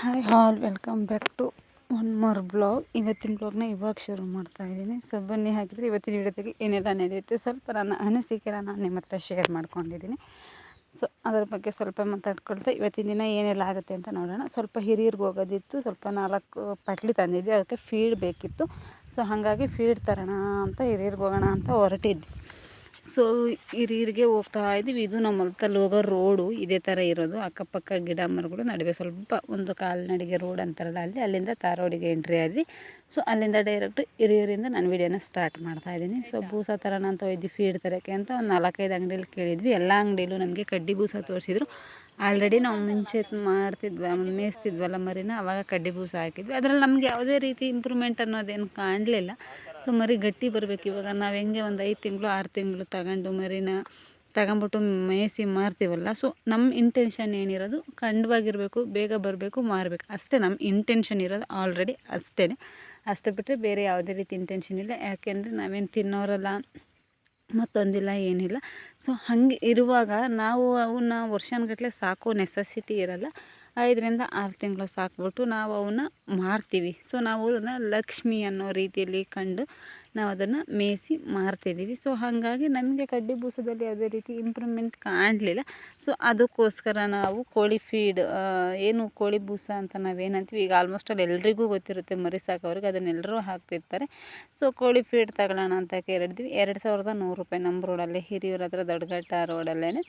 Hi all welcome back to one more blog. ಇವತ್ತಿನ ಬ್ಲಾಗ್ನ ಇವಾಗ ಶುರು ಮಾಡ್ತಾ ಇದ್ದೀನಿ. ಸೊ ಬನ್ನಿ ಹಾಕಿದರೆ ಇವತ್ತಿನ ವಿಡಿಯೋದಲ್ಲಿ ಏನೆಲ್ಲ ನಡೆಯುತ್ತೆ ಸ್ವಲ್ಪ ನನ್ನ ಅನಿಸಿಕೆನ ನಾನು ನಿಮ್ಮ ಹತ್ರ ಶೇರ್ ಮಾಡ್ಕೊಂಡಿದ್ದೀನಿ. ಸೊ ಅದರ ಬಗ್ಗೆ ಸ್ವಲ್ಪ ಮಾತಾಡ್ಕೊಳ್ತಾ ಇವತ್ತಿನ ದಿನ ಏನೆಲ್ಲ ಆಗುತ್ತೆ ಅಂತ ನೋಡೋಣ. ಸ್ವಲ್ಪ ಹಿರಿಯರಿಗೆ ಹೋಗೋದಿತ್ತು, ಸ್ವಲ್ಪ ನಾಲ್ಕು ಪಟ್ಲಿ ತಂದಿದ್ವಿ ಅದಕ್ಕೆ ಫೀಡ್ ಬೇಕಿತ್ತು. ಸೊ ಹಾಗಾಗಿ ಫೀಡ್ ತರೋಣ ಅಂತ, ಹಿರಿಯರಿಗೆ ಹೋಗೋಣ ಅಂತ ಹೊರಟಿದ್ವಿ ಸೊ, ಹಿರಿಯರಿಗೆ ಹೋಗ್ತಾ ಇದ್ದೀವಿ. ಇದು ನಮ್ಮ ಹೊಲದಲ್ಲಿ ಹೋಗೋ ರೋಡು. ಇದೇ ಥರ ಇರೋದು. ಅಕ್ಕಪಕ್ಕ ಗಿಡ ಮರಗಳು ನಡುವೆ ಸ್ವಲ್ಪ ಒಂದು ಕಾಲ್ನಡಿಗೆ ರೋಡ್ ಅಂತಾರಲ್ಲ ಅಲ್ಲಿ. ಅಲ್ಲಿಂದ ತಾರೋಡಿಗೆ ಎಂಟ್ರಿ ಆದ್ವಿ. ಸೊ ಅಲ್ಲಿಂದ ಡೈರೆಕ್ಟ್ ಹಿರಿಯರಿಂದ ನಾನು ವಿಡಿಯೋನ ಸ್ಟಾರ್ಟ್ ಮಾಡ್ತಾ ಇದ್ದೀನಿ. ಸೊ ಬೂಸ ಥರನ ಅಂತ ತೊಯ್ದು ಫೀಡ್ ತರೋಕ್ಕೆ ಅಂತ ಒಂದು ನಾಲ್ಕೈದು ಅಂಗಡಿಯಲ್ಲಿ ಕೇಳಿದ್ವಿ. ಎಲ್ಲ ಅಂಗಡಿಯಲ್ಲೂ ನಮಗೆ ಕಡ್ಡಿ ಬೂಸ ತೋರಿಸಿದ್ರು. ಆಲ್ರೆಡಿ ನಾವು ಮುಂಚೆ ಮಾಡ್ತಿದ್ವ, ಮೇಯಿಸ್ತಿದ್ವಲ್ಲ ಮರಿನ, ಅವಾಗ ಕಡ್ಡಿ ಬೂಸ ಹಾಕಿದ್ವಿ. ಅದರಲ್ಲಿ ನಮಗೆ ಯಾವುದೇ ರೀತಿ ಇಂಪ್ರೂವ್ಮೆಂಟ್ ಅನ್ನೋದೇನು ಕಾಣಲಿಲ್ಲ. ಸೊ ಮರಿ ಗಟ್ಟಿ ಬರಬೇಕು ಇವಾಗ. ನಾವು ಹೆಂಗೆ ಒಂದು ಐದು ತಿಂಗಳು, ಆರು ತಿಂಗಳು ತಗೊಂಡು ಮರಿನ ತಗೊಂಬಿಟ್ಟು ಮೇಯಿಸಿ ಮಾರ್ತೀವಲ್ಲ. ಸೊ ನಮ್ಮ ಇಂಟೆನ್ಷನ್ ಏನಿರೋದು, ಖಂಡವಾಗಿರಬೇಕು, ಬೇಗ ಬರಬೇಕು, ಮಾರಬೇಕು. ಅಷ್ಟೇ ನಮ್ಮ ಇಂಟೆನ್ಷನ್ ಇರೋದು ಆಲ್ರೆಡಿ ಅಷ್ಟೇ ಅಷ್ಟೇ ಬಿಟ್ಟರೆ ಬೇರೆ ಯಾವುದೇ ರೀತಿ ಇಂಟೆನ್ಷನ್ ಇಲ್ಲ. ಯಾಕೆಂದರೆ ನಾವೇನು ತಿನ್ನೋರಲ್ಲ, ಮತ್ತೊಂದಿಲ್ಲ, ಏನಿಲ್ಲ. ಸೊ ಹಾಗೆ ಇರುವಾಗ ನಾವು ಅವನ್ನ ವರ್ಷಾನುಗಟ್ಲೆ ಸಾಕೋ ನೆಸಸಿಟಿ ಇರಲ್ಲ. ಐದರಿಂದ ಆರು ತಿಂಗಳು ಸಾಕ್ಬಿಟ್ಟು ನಾವು ಅವನ್ನ ಮಾರ್ತೀವಿ. ಸೊ ನಾವು ಅದನ್ನು ಲಕ್ಷ್ಮಿ ಅನ್ನೋ ರೀತಿಯಲ್ಲಿ ಕಂಡು ನಾವು ಅದನ್ನು ಮೇಯಿಸಿ ಮಾರ್ತಿದ್ದೀವಿ. ಸೊ ಹಾಗಾಗಿ ನಮಗೆ ಕಡ್ಡಿ ಬೂಸದಲ್ಲಿ ಯಾವುದೇ ರೀತಿ ಇಂಪ್ರೂವ್ಮೆಂಟ್ ಕಾಣಲಿಲ್ಲ. ಸೊ ಅದಕ್ಕೋಸ್ಕರ ನಾವು ಕೋಳಿ ಫೀಡ್ ಏನು ಕೋಳಿ ಬೂಸ ಅಂತ ನಾವೇನಂತೀವಿ, ಈಗ ಆಲ್ಮೋಸ್ಟ್ ಅಲ್ಲಿ ಎಲ್ರಿಗೂ ಗೊತ್ತಿರುತ್ತೆ ಮರಿ ಸಾಕೋರಿಗೆ ಅದನ್ನೆಲ್ಲರೂ ಹಾಕ್ತಿರ್ತಾರೆ. ಸೊ ಕೋಳಿ ಫೀಡ್ ತಗೊಳ್ಳೋಣ ಅಂತ ಕೇಳಿದ್ವಿ. ಎರಡು ಸಾವಿರದ ನೂರು ರೂಪಾಯಿ ನಮ್ಮ ರೋಡಲ್ಲೇ, ಹಿರಿಯೂರ ಹತ್ರ ದೊಡ್ಡಘಟ್ಟ ರೋಡಲ್ಲೇ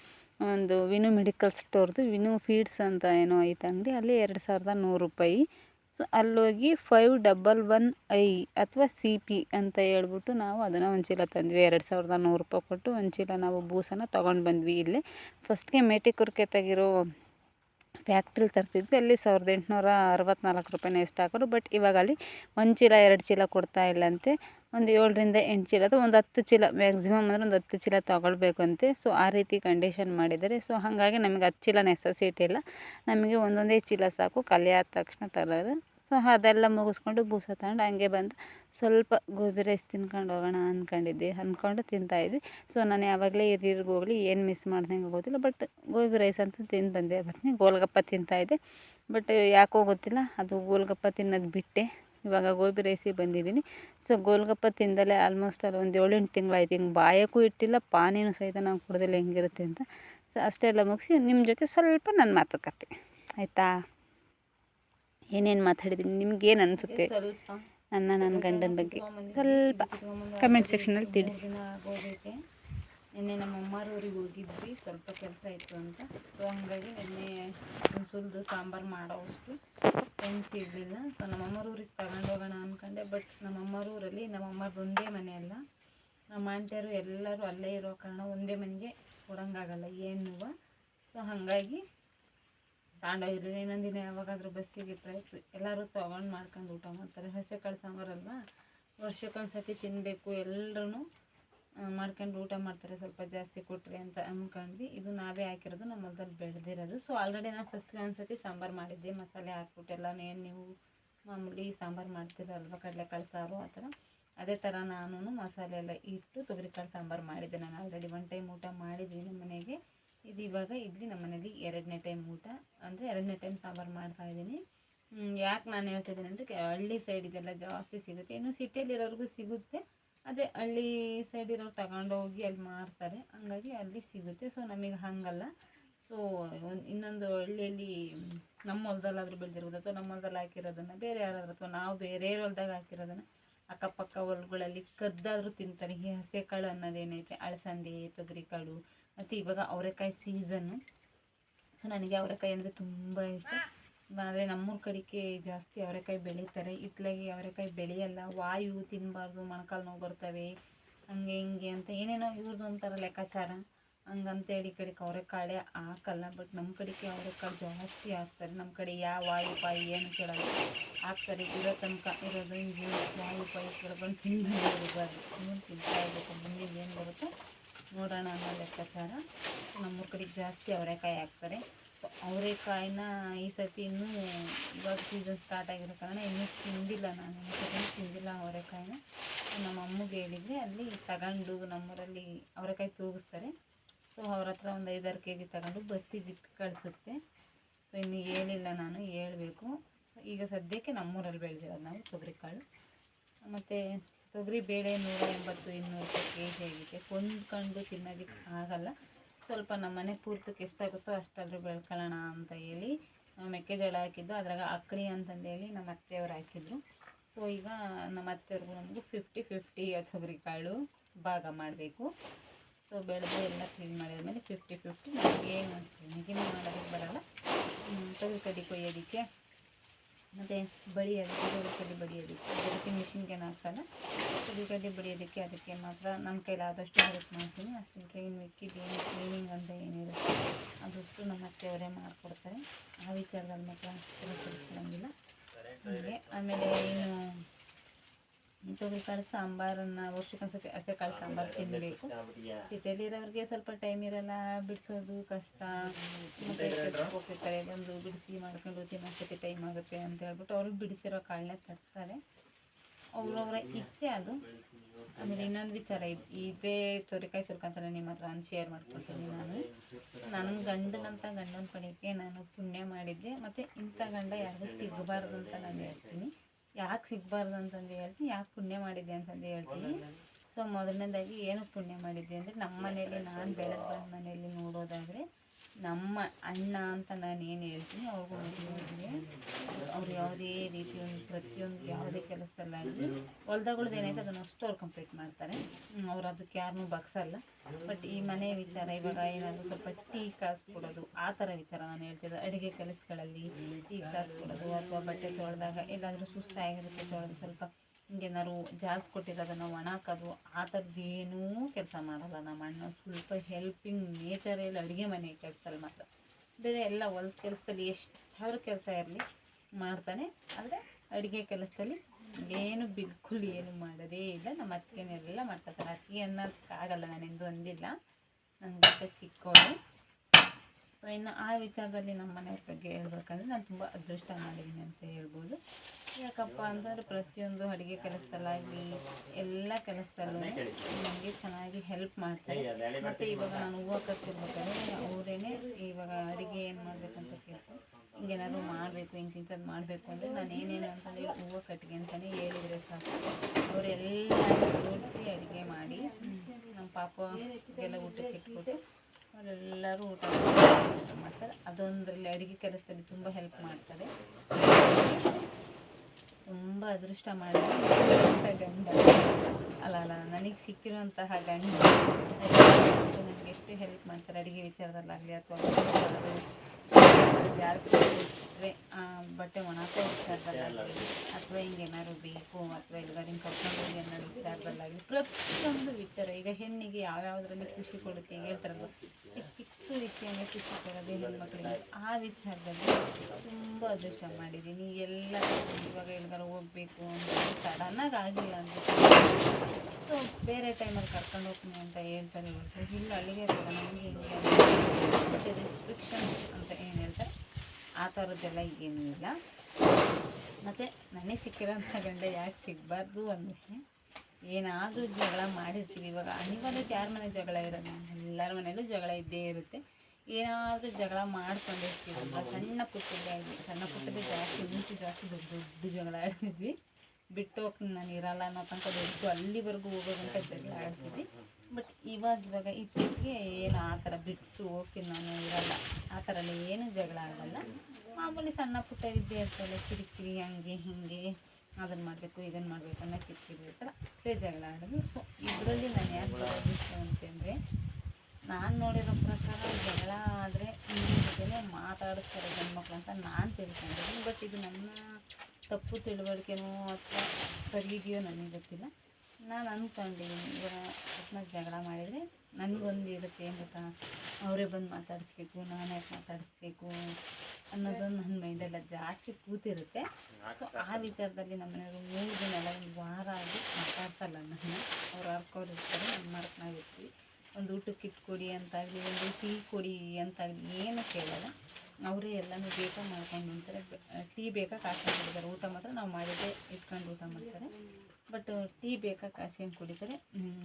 ಒಂದು ವಿನು ಮೆಡಿಕಲ್ ಸ್ಟೋರ್ದು ವಿನು ಫೀಡ್ಸ್ ಅಂತ ಏನೋ ಐತೆ ಅಲ್ಲಿ ಎರಡು ಸಾವಿರದ ನೂರು ರೂಪಾಯಿ ಸೊ ಅಲ್ಲೋಗಿ ಫೈವ್ ಡಬಲ್ ಒನ್ ಐ ಅಥವಾ ಸಿ ಪಿ ಅಂತ ಹೇಳ್ಬಿಟ್ಟು ನಾವು ಅದನ್ನು ಒಂದು ಚೀಲ ತಂದ್ವಿ. ಎರಡು ಸಾವಿರದ ನೂರು ರೂಪಾಯಿ ಕೊಟ್ಟು ಒಂದು ಚೀಲ ನಾವು ಬೂಸನ್ನು ತೊಗೊಂಡು ಬಂದ್ವಿ ಇಲ್ಲಿ. ಫಸ್ಟ್ಗೆ ಮೇಟಿಕುರ್ಕೆ ತೆಗಿರೋ ಫ್ಯಾಕ್ಟ್ರಿಲಿ ತರ್ತಿದ್ವಿ. ಅಲ್ಲಿ ಸಾವಿರದ ಎಂಟುನೂರ ಅರವತ್ತ್ನಾಲ್ಕು ರೂಪಾಯಿನ ಎಷ್ಟು ಹಾಕೋರು. ಬಟ್ ಇವಾಗ ಅಲ್ಲಿ ಒಂದು ಚೀಲ, ಎರಡು ಚೀಲ ಕೊಡ್ತಾ ಇಲ್ಲಂತೆ. ಒಂದು ಏಳರಿಂದ ಎಂಟು ಚೀಲ ಅಥವಾ ಒಂದು ಹತ್ತು ಚೀಲ ಮ್ಯಾಕ್ಸಿಮಮ್ ಅಂದರೆ ಒಂದು ಹತ್ತು ಚೀಲ ತೊಗೊಳ್ಬೇಕಂತೆ ಸೊ ಆ ರೀತಿ ಕಂಡೀಷನ್ ಮಾಡಿದ್ದಾರೆ. ಸೊ ಹಾಗಾಗಿ ನಮಗೆ ಹತ್ತು ಚೀಲ ನೆಸಸಿಟಿ ಇಲ್ಲ. ನಮಗೆ ಒಂದೊಂದೇ ಚೀಲ ಸಾಕು. ಖಾಲಿ ಆದ ತಕ್ಷಣ ತರೋದು. ಸೊ ಅದೆಲ್ಲ ಮುಗಿಸ್ಕೊಂಡು ಬೂಸ ತಗೊಂಡು ಹಂಗೆ ಬಂದು ಸ್ವಲ್ಪ ಗೋಬಿ ರೈಸ್ ತಿನ್ಕೊಂಡು ಹೋಗೋಣ ಅಂದ್ಕೊಂಡಿದ್ದೆ ಅಂದ್ಕೊಂಡು ತಿಂತಾಯಿದ್ವಿ ಸೊ ನಾನು ಯಾವಾಗಲೇ ಹಿರಿಯರ್ಗೆ ಹೋಗಲಿ ಏನು ಮಿಸ್ ಮಾಡ್ದಂಗೆ ಗೊತ್ತಿಲ್ಲ ಬಟ್ ಗೋಬಿ ರೈಸ್ ಅಂತ ತಿಂದು ಬಂದೆ. ಬರ್ತೀನಿ ಗೋಲ್ಗಪ್ಪ ತಿಂತಾಯಿದ್ದೆ ಬಟ್ ಯಾಕೋ ಗೊತ್ತಿಲ್ಲ, ಅದು ಗೋಲ್ಗಪ್ಪ ತಿನ್ನೋದು ಬಿಟ್ಟೆ. ಇವಾಗ ಗೋಬಿ ರೈಸಿಗೆ ಬಂದಿದ್ದೀನಿ. ಸೊ ಗೋಲ್ಗಪ್ಪ ತಿಂದಲೇ ಆಲ್ಮೋಸ್ಟ್ ಅಲ್ಲಿ ಒಂದು ಏಳೆಂಟು ತಿಂಗಳಾಯ್ತು. ಹಿಂಗೆ ಬಾಯಕ್ಕೂ ಇಟ್ಟಿಲ್ಲ ಪಾನಿನೂ ಸಹಿತ ನಾವು ಕುಡ್ದಲ್ಲಿ ಹೆಂಗಿರುತ್ತೆ ಅಂತ. ಸೊ ಅಷ್ಟೆಲ್ಲ ಮುಗಿಸಿ ನಿಮ್ಮ ಜೊತೆ ಸ್ವಲ್ಪ ನನ್ನ ಮಾತುಕತೆ. ಆಯಿತಾ? ಏನೇನು ಮಾತಾಡಿದ್ದೀನಿ, ನಿಮ್ಗೇನು ಅನಿಸುತ್ತೆ? ನನ್ನ ನನ್ನ ಗಂಡನ ಬಗ್ಗೆ. ಸ್ವಲ್ಪ ಕಮೆಂಟ್ ಸೆಕ್ಷನಲ್ಲಿ ತಿಳಿಸಿ. ನಿನ್ನೆ ನಮ್ಮ ಅಮ್ಮಾರ ಊರಿಗೆ ಹೋಗಿದ್ವಿ, ಸ್ವಲ್ಪ ಕೆಲಸ ಇತ್ತು ಅಂತ. ಸೊ ಹಂಗಾಗಿ ನಿನ್ನೆ ಸುಲಿದು ಸಾಂಬಾರು ಮಾಡೋವಷ್ಟು ಟೈಮ್ ಸಿಗಲಿಲ್ಲ ಸೊ ನಮ್ಮ ಅಮ್ಮರ ಊರಿಗೆ ತಗೊಂಡು ಹೋಗೋಣ ಅಂದ್ಕೊಂಡೆ ಬಟ್ ನಮ್ಮ ಅಮ್ಮರೂರಲ್ಲಿ ನಮ್ಮ ಅಮ್ಮರದ್ದು ಒಂದೇ ಮನೆ ಅಲ್ಲ. ನಮ್ಮ ಆಂಟಿಯರು ಎಲ್ಲರೂ ಅಲ್ಲೇ ಇರೋ ಕಾರಣ ಒಂದೇ ಮನೆಗೆ ಕೊಡೋಂಗಾಗಲ್ಲ ಏನು ಸೊ ಹಾಗಾಗಿ ತಗೊಂಡೋಗಿರಲಿಲ್ಲ ಇನ್ನೊಂದು ದಿನ ಯಾವಾಗಾದರೂ ಬಸ್ಸಿಗೆ ಇಟ್ಟರೆ ಎಲ್ಲರೂ ತೊಗೊಂಡು ಮಾಡ್ಕೊಂಡು ಊಟ ಮಾಡ್ತಾರೆ. ಹಸೆ ಕಾಳು ಸಾಂಬಾರಲ್ವಾ ವರ್ಷಕ್ಕೊಂದು ಸತಿ ತಿನ್ನಬೇಕು ಎಲ್ಲರೂ ಮಾಡ್ಕೊಂಡು ಊಟ ಮಾಡ್ತಾರೆ. ಸ್ವಲ್ಪ ಜಾಸ್ತಿ ಕೊಟ್ಟರೆ ಅಂತ ಅಂದ್ಕೊಂಡ್ವಿ ಇದು ನಾವೇ ಹಾಕಿರೋದು, ನಮ್ಮ ಹೊಲದಲ್ಲಿ ಬೆಳೆದಿರೋದು. ಸೊ ಆಲ್ರೆಡಿ ನಾನು ಫಸ್ಟ್ಗೆ ಒಂದು ಸತಿ ಸಾಂಬಾರು ಮಾಡಿದ್ದೆ ಮಸಾಲೆ ಹಾಕ್ಬಿಟ್ಟು ಎಲ್ಲ ಏನು ನೀವು ಮಾಮೂಲಿ ಸಾಂಬಾರು ಮಾಡ್ತೀರಲ್ವ? ಕಡಲೆಕಾಳು ಸಾರು ಆ ಥರ. ಅದೇ ಥರ ನಾನು ಮಸಾಲೆ ಎಲ್ಲ ಇಟ್ಟು ತೊಗರಿಕಾಳು ಸಾಂಬಾರು ಮಾಡಿದ್ದೆ. ನಾನು ಆಲ್ರೆಡಿ ಒನ್ ಟೈಮ್ ಊಟ ಮಾಡಿದ್ವಿ ನಮ್ಮ ಮನೆಗೆ. ಇದು ಇವಾಗ ಇಡ್ಲಿ ನಮ್ಮನೇಲಿ ಎರಡನೇ ಟೈಮ್ ಊಟ. ಅಂದರೆ ಎರಡನೇ ಟೈಮ್ ಸಾಂಬಾರು ಮಾಡ್ತಾಯಿದ್ದೀನಿ ಯಾಕೆ ನಾನು ಹೇಳ್ತಿದ್ದೀನಿ ಅಂದರೆ ಹಳ್ಳಿ ಸೈಡ್ ಇದೆಲ್ಲ ಜಾಸ್ತಿ ಸಿಗುತ್ತೆ. ಇನ್ನು ಸಿಟಿಯಲ್ಲಿರೋರಿಗೂ ಸಿಗುತ್ತೆ. ಅದೇ ಹಳ್ಳಿ ಸೈಡ್ ಇರೋರು ತಗೊಂಡೋಗಿ ಅಲ್ಲಿ ಮಾರ್ತಾರೆ. ಹಂಗಾಗಿ ಅಲ್ಲಿ ಸಿಗುತ್ತೆ. ಸೊ ನಮಗೆ ಹಾಗಲ್ಲ. ಸೊ ಒಂದು ಇನ್ನೊಂದು ಹಳ್ಳಿಯಲ್ಲಿ ನಮ್ಮ ಹೊಲದಲ್ಲಾದರೂ ಬೆಳೆದಿರೋದು ಅಥವಾ ನಮ್ಮ ಹೊಲದಲ್ಲಿ ಹಾಕಿರೋದನ್ನು ಬೇರೆ ಯಾರಾದ್ರೂ ಅಥವಾ ನಾವು ಬೇರೆ ಹೊಲ್ದಾಗ ಹಾಕಿರೋದನ್ನು ಅಕ್ಕಪಕ್ಕ ಹೊಲ್ಗಳಲ್ಲಿ ಕದ್ದಾದರೂ ತಿಂತಾರೆ. ಈ ಹಸೆಕಾಳು ಅನ್ನೋದೇನೈತೆ? ಅಳಸಂದೆ ತೊಗರಿಕಾಳು ಮತ್ತು ಇವಾಗ ಅವರೆಕಾಯಿ ಸೀಸನ್ನು ಸೊ ನನಗೆ ಅವರೆಕಾಯಿ ಅಂದರೆ ತುಂಬ ಇಷ್ಟ. ಆದರೆ ನಮ್ಮೂರ ಕಡೆಗೆ ಜಾಸ್ತಿ ಅವರೆಕಾಯಿ ಬೆಳೀತಾರೆ. ಇತ್ತಲಾಗಿ ಅವರೆಕಾಯಿ ಬೆಳೆಯಲ್ಲ. ವಾಯು ತಿನ್ನಬಾರ್ದು ಮೊಣಕಾಲು ನೋವು ಬರ್ತವೆ. ಹಂಗೆ ಹಿಂಗೆ ಅಂತ ಏನೇನೋ ಇವ್ರದ್ದು ಒಂಥರ ಲೆಕ್ಕಾಚಾರ. ಹಂಗಂತೇಳಿ ಈ ಕಡೆಗೆ ಅವರೆಕಾಳೆ ಹಾಕಲ್ಲ. ಬಟ್ ನಮ್ಮ ಕಡೆಗೆ ಅವರೆಕಾಳು ಜಾಸ್ತಿ ಹಾಕ್ತಾರೆ. ನಮ್ಮ ಕಡೆ ಯಾವ ವಾಯು ಪಾಯಿ ಏನು ಕೇಳಲ್ಲ. ಹಾಕ್ತಾರೆ. ಇರೋ ತನಕ ಇರೋದು ಹಿಂಗೆ ವಾಯು ಪಾಯಿ ಕೇಳ್ಕೊಂಡು ತಿಂದು ತಿಂತಾ ಇರಬೇಕು. ಮುಂದೆ ಏನು ಬರುತ್ತೆ? ನೋಡೋಣ ಅನ್ನೋ ಲೆಕ್ಕಾಚಾರ. ನಮ್ಮೂರ ಕಡೆಗೆ ಜಾಸ್ತಿ ಅವರೆಕಾಯಿ ಹಾಕ್ತಾರೆ. ಅವರೆಕಾಯಿನ ಈ ಸರ್ತಿ ಇನ್ನೂ ಇವಾಗ ಸೀಸನ್ ಸ್ಟಾರ್ಟ್ ಆಗಿರೋ ಕಾರಣ ಇನ್ನೂ ತಿಂದಿಲ್ಲ ನಾನು. ತಿಂದಿಲ್ಲ ಅವರೆಕಾಯಿನ. ನಮ್ಮ ಅಮ್ಮಗೆ ಹೇಳಿದರೆ ಅಲ್ಲಿ ತಗೊಂಡು ನಮ್ಮೂರಲ್ಲಿ ಅವರೆಕಾಯಿ ತೂಗಿಸ್ತಾರೆ. ಸೊ ಅವ್ರ ಹತ್ರ ಒಂದು ಐದಾರು ಕೆ ಜಿ ತಗೊಂಡು ಬಸ್ಸಿಗೆ ಇಟ್ಟು ಕಳಿಸುತ್ತೆ. ಸೊ ಇನ್ನು ಹೇಳಿಲ್ಲ ನಾನು, ಹೇಳಬೇಕು. ಈಗ ಸದ್ಯಕ್ಕೆ ನಮ್ಮೂರಲ್ಲಿ ಬೆಳೆದಿರೋದು ನಾವು ತೊಗರಿಕಾಳು. ಮತ್ತು ತೊಗರಿ ಬೇಳೆ ನೂರ ಎಂಬತ್ತು ಇನ್ನೂರು ರೂಪಾಯಿ ಕೆ ಜಿ ಆಗಿದೆ ಕೊಂದ್ಕೊಂಡು ತಿನ್ನೋದಕ್ಕೆ ಆಗಲ್ಲ. ಸ್ವಲ್ಪ ನಮ್ಮ ಮನೆ ಪೂರ್ತಕ್ಕೆ ಎಷ್ಟಾಗುತ್ತೋ ಅಷ್ಟಾದರೂ ಬೆಳ್ಕೊಳ್ಳೋಣ ಅಂತ ಹೇಳಿ ಮೆಕ್ಕೆಜೋಳ ಹಾಕಿದ್ದು. ಅದ್ರಾಗ ಅಕ್ಕಡಿ ಅಂತಂದೇಳಿ ನಮ್ಮ ಅತ್ತೆಯವ್ರು ಹಾಕಿದ್ರು. ಸೊ ಈಗ ನಮ್ಮ ಅತ್ತೆಯವ್ರಿಗೂ ನಮಗೂ ಫಿಫ್ಟಿ ಫಿಫ್ಟಿ ತೊಗರಿ ಕಾಳು ಭಾಗ ಮಾಡಬೇಕು. ಸೊ ಬೆಳೆದು ಎಲ್ಲ ಕ್ಲೀನ್ ಮಾಡಿದ್ಮೇಲೆ ಫಿಫ್ಟಿ ಫಿಫ್ಟಿ ನಮಗೇನು ಏನು ಮಾಡೋದಕ್ಕೆ ಬರೋಲ್ಲ. ತೊಗರಿ ಕಡ್ಡಿ ಕೊಯ್ಯೋದಕ್ಕೆ ಮತ್ತು ಬಡಿಯೋದಕ್ಕೆ ತೊಗರಿ ಕಡ್ಡಿ ಬಡಿಯೋದಕ್ಕೆ ಅದಕ್ಕೆ ಮಿಷಿನ್ಗೆ ಏನು ಹಾಕ್ಸಲ್ಲ ತೊಗರಿ ಕಡ್ಡಿ ಬಡಿಯೋದಕ್ಕೆ ಅದಕ್ಕೆ ಮಾತ್ರ ನಮ್ಮ ಕೈಲಾದಷ್ಟು ಹೆಲ್ಪ್ ಮಾಡ್ತೀನಿ. ಅಷ್ಟು ಡ್ರೈನ್ ಮಿಕ್ಕಿದ್ದು ಏನು ಕ್ಲೀನಿಂಗ್ ಅಂತ ಏನಿರುತ್ತೆ ಅದಷ್ಟು ನಮ್ಮ ಅತ್ತೆಯವರೇ ಮಾಡಿಕೊಡ್ತಾರೆ. ಆ ವಿಚಾರದಲ್ಲಿ ಮಾತ್ರ ತಿಳಿಸ್ಕೊಳ್ಳಂಗಿಲ್ಲ ಹಾಗೆ, ಆಮೇಲೆ ಇನ್ನು ತೊಗರಿಕಾಳು ಸಾಂಬಾರನ್ನು ವರ್ಷಕ್ಕೊಂದ್ಸತಿ ಕಾಳು ಸಾಂಬಾರು ತಿನ್ನಬೇಕು ಸಿಟಿಯಲ್ಲಿರೋರಿಗೆ ಸ್ವಲ್ಪ ಟೈಮ್ ಇರಲ್ಲ, ಬಿಡಿಸೋದು ಕಷ್ಟ. ಮತ್ತು ಹೋಗ್ತಿರ್ತಾರೆ, ಬಂದು ಬಿಡಿಸಿ ಮಾಡ್ಕೊಂಡು ತಿನ್ನೋಷ್ಟೊತ್ತಿ ಟೈಮ್ ಆಗುತ್ತೆ ಅಂತ ಹೇಳ್ಬಿಟ್ಟು ಅವರು ಬಿಡಿಸಿರೋ ಕಾಳನ್ನ ತರ್ತಾರೆ. ಅವ್ರವ್ರ ಇಚ್ಛೆ ಅದು. ಆಮೇಲೆ ಇನ್ನೊಂದು ವಿಚಾರ, ಇದು ಇದೇ ತೊರೆಕಾಯಿ ಸುಲ್ಕ ಅಂತ ನಿಮ್ಮ ಹತ್ರ ನಾನು ಶೇರ್ ಮಾಡ್ಕೊಳ್ತೀನಿ ನಾನು. ನನ್ನ ಗಂಡನಂತ ಗಂಡನ ಪಡೆಯೋಕ್ಕೆ ನಾನು ಪುಣ್ಯ ಮಾಡಿದ್ದೆ. ಮತ್ತು ಇಂಥ ಗಂಡ ಯಾರಿಗೂ ಸಿಗಬಾರ್ದು ಅಂತ ನಾನು ಹೇಳ್ತೀನಿ. ಯಾಕೆ ಸಿಗಬಾರ್ದು ಅಂತಂದು ಹೇಳ್ತೀನಿ ಯಾಕೆ ಪುಣ್ಯ ಮಾಡಿದ್ದೆ ಅಂತಂದು ಹೇಳ್ತೀನಿ ಸೊ ಮೊದಲನೇದಾಗಿ ಏನು ಪುಣ್ಯ ಮಾಡಿದ್ದೆ ಅಂದರೆ ನಮ್ಮ ಮನೇಲಿ ನಾನು ಬೆಳೆದು ಬಂದ ಮನೆಯಲ್ಲಿ ನೋಡೋದಾದರೆ ನಮ್ಮ ಅಣ್ಣ ಅಂತ ನಾನು ಏನು ಹೇಳ್ತೀನಿ, ಅವ್ರಿಗೂ ಮದುವೆ ಅವ್ರು ಯಾವುದೇ ರೀತಿ ಒಂದು ಪ್ರತಿಯೊಂದು ಯಾವುದೇ ಕೆಲಸದಲ್ಲಾಗಲಿ ಹೊಲ್ದಾಗಳ್ದು ಏನೈತೆ ಅದನ್ನು ಅಷ್ಟು ಅವ್ರು ಕಂಪ್ಲೀಟ್ ಮಾಡ್ತಾರೆ ಅವ್ರು ಅದಕ್ಕೆ ಯಾರನ್ನೂ ಬಗ್ಸಲ್ಲ. ಬಟ್ ಈ ಮನೆ ವಿಚಾರ, ಇವಾಗ ಏನಾದರೂ ಸ್ವಲ್ಪ ಟೀ ಕಾಸು ಕೊಡೋದು, ಆ ಥರ ವಿಚಾರ ನಾನು ಹೇಳ್ತಿದ್ದೆ ಅಡುಗೆ ಕೆಲಸಗಳಲ್ಲಿ ಟೀ ಕಾಸು ಕೊಡೋದು, ಅಥವಾ ಬಟ್ಟೆ ತೊಳೆದಾಗ ಎಲ್ಲಾದರೂ ಸುಸ್ತಾಗಿರುತ್ತೆ ತೊಳೆದು ಸ್ವಲ್ಪ ಹಿಂಗೇನಾದ್ರು ಜಾಸ್ತಿ ಕೊಟ್ಟಿರೋದನ್ನು ಒಣ ಹಾಕೋದು ಆ ಥರದ್ದು ಏನೂ ಕೆಲಸ ಮಾಡಲ್ಲ. ನಮ್ಮ ಅಣ್ಣ ಸ್ವಲ್ಪ ಹೆಲ್ಪಿಂಗ್ ನೇಚರಲ್ಲಿ ಅಡುಗೆ ಮನೆ ಕೆಲಸದಲ್ಲಿ ಮಾತ್ರ. ಬೇರೆ ಎಲ್ಲ ಹೊಲದ ಕೆಲಸದಲ್ಲಿ ಎಷ್ಟಾದ್ರೂ ಕೆಲಸ ಇರಲಿ, ಮಾಡ್ತಾನೆ. ಆದರೆ ಅಡುಗೆ ಕೆಲಸದಲ್ಲಿ ಏನು ಬಿಲ್ಕುಲ್ ಏನು ಮಾಡೋದೇ ಇಲ್ಲ. ನಮ್ಮ ಅತ್ತಿಗೆನೆಲ್ಲ ಮಾಡ್ತಾರೆ ಅತ್ತಿಗೆ ಅನ್ನೋಕ್ಕಾಗಲ್ಲ ನಾನೆಂದು ಅಂದಿಲ್ಲ. ನನಗೆ ಚಿಕ್ಕವಳು ಸೊ ಇನ್ನು ಆ ವಿಚಾರದಲ್ಲಿ ನಮ್ಮ ಮನೆಯವ್ರ ಬಗ್ಗೆ ಹೇಳ್ಬೇಕಂದ್ರೆ ನಾನು ತುಂಬ ಅದೃಷ್ಟ ಮಾಡಿದ್ದೀನಿ ಅಂತ ಹೇಳ್ಬೋದು. ಯಾಕಪ್ಪ ಅಂತಂದ್ರೆ ಪ್ರತಿಯೊಂದು ಅಡುಗೆ ಕೆಲಸದಲ್ಲಾಗಲಿ, ಎಲ್ಲ ಕೆಲಸದಲ್ಲೂ ನನಗೆ ಚೆನ್ನಾಗಿ ಹೆಲ್ಪ್ ಮಾಡ್ತಾರೆ. ಮತ್ತು ಇವಾಗ ನಾನು ಹೂವು ಕತ್ತಿರ್ಬೇಕಾದ್ರೆ ಅವರೇನೆ ಇವಾಗ ಅಡುಗೆ ಏನು ಮಾಡಬೇಕಂತ ಕೇಳ್ತಾರೆ. ಹಿಂಗೇನಾದ್ರು ಮಾಡಬೇಕು, ಹಿಂಗೆ ಇಂಥದ್ದು ಮಾಡಬೇಕು ಅಂದರೆ ನಾನು ಏನೇನು ಅಂತಂದರೆ ಹೂವು ಕಟ್ಟಿಗೆ ಅಂತಲೇ ಹೇಳಿದರೆ ಸಾಕು. ಅವರೆಲ್ಲ ಜೋಡಿಸಿ ಅಡುಗೆ ಮಾಡಿ ನಮ್ಮ ಪಾಪಗೆಲ್ಲ ಊಟಕ್ಕೆ ಇಟ್ಬಿಟ್ಟು ಅವರೆಲ್ಲರೂ ಊಟ ಮಾಡ್ತಾರೆ. ಅದೊಂದರಲ್ಲಿ ಅಡುಗೆ ಕೆಲಸದಲ್ಲಿ ತುಂಬ ಹೆಲ್ಪ್ ಮಾಡ್ತಾರೆ. ತುಂಬ ಅದೃಷ್ಟ ಮಾಡಿ ಗಂಡ? ಅಲ್ಲ ಅಲ್ಲ, ನನಗೆ ಸಿಕ್ಕಿರುವಂತಹ ಗಂಡ. ನನಗೆ ಎಷ್ಟು ಹೆಲ್ಪ್ ಮಾಡ್ತಾರೆ, ಅಡುಗೆ ವಿಚಾರದಲ್ಲಾಗಲಿ ಅಥವಾ ಬಿಟ್ಟರೆ ಬಟ್ಟೆ ಒಣಕೋ ವಿಚಾರದಲ್ಲಾಗಲಿ ಅಥವಾ ಹಿಂಗೇನಾದ್ರು ಬೇಕು, ಅಥವಾ ಎಲ್ಲರಿಂದ ಕರ್ಕೊಂಡು ಹೋಗಿ ಅನ್ನೋ ವಿಚಾರದಲ್ಲಾಗಲಿ ಪ್ರತಿಯೊಂದು ವಿಚಾರ, ಈಗ ಹೆಣ್ಣಿಗೆ ಯಾವ್ಯಾವುದ್ರಲ್ಲಿ ಖುಷಿ ಕೊಡುತ್ತೆ ಈಗ ಹೇಳ್ತಾರಲ್ಲ ಚಿಕ್ಕ ಚಿಕ್ಕ ವಿಷಯನೇ ಖುಷಿ ಕೊಡೋದು ಹೆಣ್ಮಕ್ಳಿಗೆ ಆ ವಿಚಾರದಲ್ಲಿ ತುಂಬ ಅದೃಷ್ಟ ಮಾಡಿದ್ದೀನಿ. ಎಲ್ಲ ಇವಾಗ ಎಲ್ಲಿಗಾರು ಹೋಗಬೇಕು ಅಂತ ಸಡನ್ನಾಗಿ ಆಗಿಲ್ಲ ಅಂತ ಸೊ, ಬೇರೆ ಟೈಮಲ್ಲಿ ಕರ್ಕೊಂಡು ಹೋಗ್ತೀನಿ ಅಂತ ಹೇಳ್ತಾರೆ. ಹಿಂಗೆ ಅಲ್ಲಿಗೆ ನಮಗೆ ಹಿಂಗೆ ಅಂತ ಏನು ಹೇಳ್ತಾರೆ? ಆ ಥರದ್ದೆಲ್ಲ ಏನೂ ಇಲ್ಲ ಮತ್ತು ನನಗೆ ಸಿಕ್ಕಿರೋಂಥ ಗಂಡ ಯಾಕೆ ಸಿಗಬಾರ್ದು ಅಂದರೆ ಏನಾದರೂ ಜಗಳ ಮಾಡಿರ್ತೀವಿ. ಇವಾಗ ಅನಿವಾರ್ಯತೆ ಯಾರ ಮನೆ ಜಗಳ ಇರೋದು? ಎಲ್ಲರ ಮನೇಲೂ ಜಗಳ ಇದ್ದೇ ಇರುತ್ತೆ. ಏನಾದರೂ ಜಗಳ ಮಾಡ್ಕೊಂಡಿರ್ತೀವಿ. ಸಣ್ಣ ಪುಟ್ಟದ್ದೇ ಆಗಲಿ ಸಣ್ಣ ಪುಟ್ಟದ್ದೇ ಜಾಸ್ತಿ ಮುಂಚೆ ಜಾಸ್ತಿ, ದೊಡ್ಡ ದೊಡ್ಡ ಜಗಳ ಆಡ್ತಿದ್ವಿ. ಬಿಟ್ಟು ಹೋಗ್ತೀನಿ ನಾನು, ಇರಲ್ಲ ಅನ್ನೋ ತನಕ ದೊಡ್ಡ ಅಲ್ಲಿವರೆಗೂ ಹೋಗೋದಂತ ಜಗಳ ಆಡ್ತಿದ್ವಿ. ಬಟ್ ಇವಾಗ ಇವಾಗ ಇತ್ತೀಚೆಗೆ ಏನು ಆ ಥರ ಬಿಟ್ಟು ಹೋಗ್ತೀನಿ ನಾನು ಇರಲ್ಲ. ಆ ಥರ ಎಲ್ಲ ಏನು ಜಗಳ ಆಗಲ್ಲ. ಮಾಮೂಲಿ ಸಣ್ಣ ಪುಟ್ಟ ವಿದ್ಯೆ ಇರ್ತಲ್ಲ ಕಿರಿಕಿರಿ, ಹಂಗೆ ಹಿಂಗೆ ಅದನ್ನು ಮಾಡಬೇಕು ಇದನ್ನು ಮಾಡಬೇಕು ಅನ್ನೋ ಕಿರಿಕಿರಿ ಇರ್ತಾರೆ ಅಷ್ಟೇ ಜಗಳ ಆಡೋದು. ಸೊ ಇದರಲ್ಲಿ ನಾನು ಯಾಕೆ ಇಷ್ಟ ಅಂತಂದರೆ, ನಾನು ನೋಡಿರೋ ಪ್ರಕಾರ ಜಗಳ ಆದರೆ ಈ ಜೊತೆನೇ ಮಾತಾಡಿಸ್ತಾರೆ ಗಂಡ್ಮಕ್ಳು ಅಂತ ನಾನು ತಿಳ್ಕೊಂಡಿದ್ದೀನಿ. ಬಟ್ ಇದು ನನ್ನ ತಪ್ಪು ತಿಳುವಳಿಕೆನೋ ಅಥವಾ ಸರಿ ಇದೆಯೋ ನನಗೆ ಗೊತ್ತಿಲ್ಲ. ನಾನು ಅಂದ್ಕೊಂಡಿದ್ದೀನಿ ಇವಾಗ ಅಕಸ್ಮಾತ್ ಜಗಳ ಮಾಡಿದರೆ ನನಗೊಂದು ಇರುತ್ತೆ ಏನು ಗೊತ್ತಾ, ಅವರೇ ಬಂದು ಮಾತಾಡಿಸ್ಬೇಕು, ನಾನು ಯಾಕೆ ಮಾತಾಡಿಸ್ಬೇಕು ಅನ್ನೋದೊಂದು ನನ್ನ ಮೈಂಡೆಲ್ಲ ಜಾಸ್ತಿ ಕೂತಿರುತ್ತೆ. ಸೊ ಆ ವಿಚಾರದಲ್ಲಿ ನಮ್ಮ ಮನೆಯವರು ಮೂರು ದಿನ ಎಲ್ಲ ಒಂದು ವಾರ ಆಗಿ ಮಾತಾಡ್ತಲ್ಲ ನಾನು ಅವ್ರು ಹರ್ಕೋರು ಇರ್ತಾರೆ ನಮ್ಮ ಒಂದು ಊಟಕ್ಕೆ ಇಟ್ಕೊಡಿ ಅಂತಾಗಲಿ, ಒಂದು ಟೀ ಕೊಡಿ ಅಂತಾಗಲಿ, ಏನು ಕೇಳಲ್ಲ. ಅವರೇ ಎಲ್ಲನೂ ಬೇಕಾ ಮಾಡ್ಕೊಂಡು ನಿಂತಾರೆ ಟೀ ಬೇಕಾ ಕಾಸ್ಕೊಂಡು ಬಿಡ್ತಾರೆ ಊಟ ಮಾತ್ರ ನಾವು ಮಾಡಿದ್ದೇ ಇಟ್ಕೊಂಡು ಊಟ ಮಾಡ್ತಾರೆ. ಬಟ್ ಟೀ ಬೇಕಾ? ಕಾಸ್ಕೊಂಡು ಕುಡಿತಾರೆ.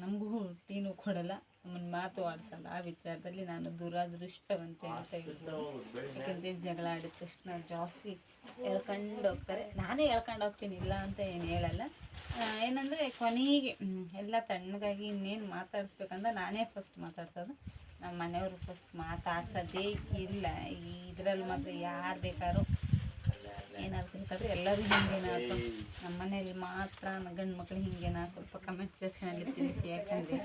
ನಮಗೂ ಟೀನೂ ಕೊಡಲ್ಲ. ನಮ್ಮನ್ನು ಮಾತು ಆಡಿಸಲ್ಲ. ಆ ವಿಚಾರದಲ್ಲಿ ನಾನು ದುರಾದೃಷ್ಟವಂತೆ ಅಂತ ಇದ್ದೀನಿ ಯಾಕಂದರೆ ಜಗಳ ಆಡಿದ ತಕ್ಷಣ ಜಾಸ್ತಿ ಎಳ್ಕೊಂಡು ಹೋಗ್ತಾರೆ. ನಾನೇ ಎಳ್ಕೊಂಡು ಹೋಗ್ತೀನಿ, ಇಲ್ಲ ಅಂತ ಏನು ಹೇಳಲ್ಲ. ಏನಂದರೆ ಕೊನೆಗೆ ಎಲ್ಲ ತಣ್ಣಗಾಗಿ ಇನ್ನೇನು ಮಾತಾಡಿಸ್ಬೇಕಂದ್ರೆ ನಾನೇ ಫಸ್ಟ್ ಮಾತಾಡ್ಸೋದು. ನಮ್ಮ ಮನೆಯವರು ಫಸ್ಟ್ ಮಾತಾಡ್ಸೋದೇ ಇಲ್ಲ. ಇದರಲ್ಲಿ ಮಾತ್ರ ಯಾರು ಬೇಕಾದ್ರೂ ತಿಳ್ಕೊಂಡ್ರೆ ಎಲ್ಲರೂ ಹಿಂಗೇನಾದ್ರು. ನಮ್ಮ ಮನೆಯಲ್ಲಿ ಮಾತ್ರ ಗಂಡು ಮಕ್ಳು ಹಿಂಗೇನಾ ಸ್ವಲ್ಪ ಕಮೆಂಟ್ ಸೆಕ್ಷನಲ್ಲಿ ತಿಳಿಸಿ, ಯಾಕಂದರೆ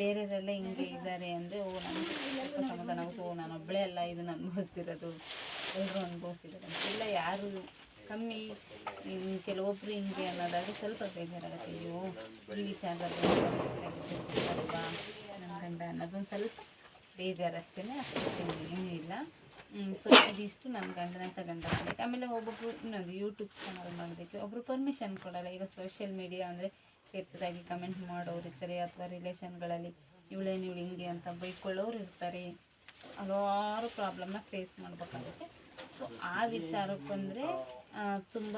ಬೇರೆಯವರೆಲ್ಲ ಹಿಂಗೆ ಇದ್ದಾರೆ ಅಂದರೆ, ಓ ನನಗೆ ಸ್ವಲ್ಪ ಸಮಾಧಾನ ಓ, ನಾನು ಒಬ್ಬಳೇ ಅಲ್ಲ, ಇದನ್ನು ಅನುಭವಿಸ್ತಿರೋದು. ಎಲ್ಲರೂ ಅನುಭವಿಸ್ತಿದ್ದಾರೆ ಇಲ್ಲ, ಯಾರು ಕಮ್ಮಿ ಕೆಲವೊಬ್ಬರು ಹಿಂಗೆ ಅನ್ನೋದಾದ್ರೆ ಸ್ವಲ್ಪ ಬೇಜಾರಾಗುತ್ತೆ. ಅಯ್ಯೋ, ಈ ವಿಚಾರದಲ್ಲಿ ನನ್ನ ಗಂಡ ಅನ್ನೋದೊಂದು ಸ್ವಲ್ಪ ಬೇಜಾರಷ್ಟೇ ಅಷ್ಟೇ ಏನೂ ಇಲ್ಲ. ಸೊ ಇದಿಷ್ಟು ನನ್ನ ಗಂಡನಂತ ಗಂಡ ಮಾಡಬೇಕು. ಆಮೇಲೆ ಒಬ್ಬೊಬ್ರು, ಇನ್ನೊಂದು ಯೂಟ್ಯೂಬ್ ಚಾನಲ್ ಮಾಡಬೇಕು. ಒಬ್ಬರು ಪರ್ಮಿಷನ್ ಕೊಡಲ್ಲ. ಈಗ ಸೋಷಿಯಲ್ ಮೀಡಿಯಾ ಅಂದರೆ ಕೆಟ್ಟದಾಗಿ ಕಮೆಂಟ್ ಮಾಡೋರು ಇರ್ತಾರೆ, ಅಥವಾ ರಿಲೇಷನ್ಗಳಲ್ಲಿ ಇವಳೇನು ಇವಳು ಹಿಂಗೆ ಅಂತ ಬೈಕೊಳ್ಳೋರು ಇರ್ತಾರೆ. ಹಲವಾರು ಪ್ರಾಬ್ಲಮ್ನ ಫೇಸ್ ಮಾಡಬೇಕಾಗುತ್ತೆ. ಸೊ ಆ ವಿಚಾರಕ್ಕೆ ಬಂದರೆ ತುಂಬ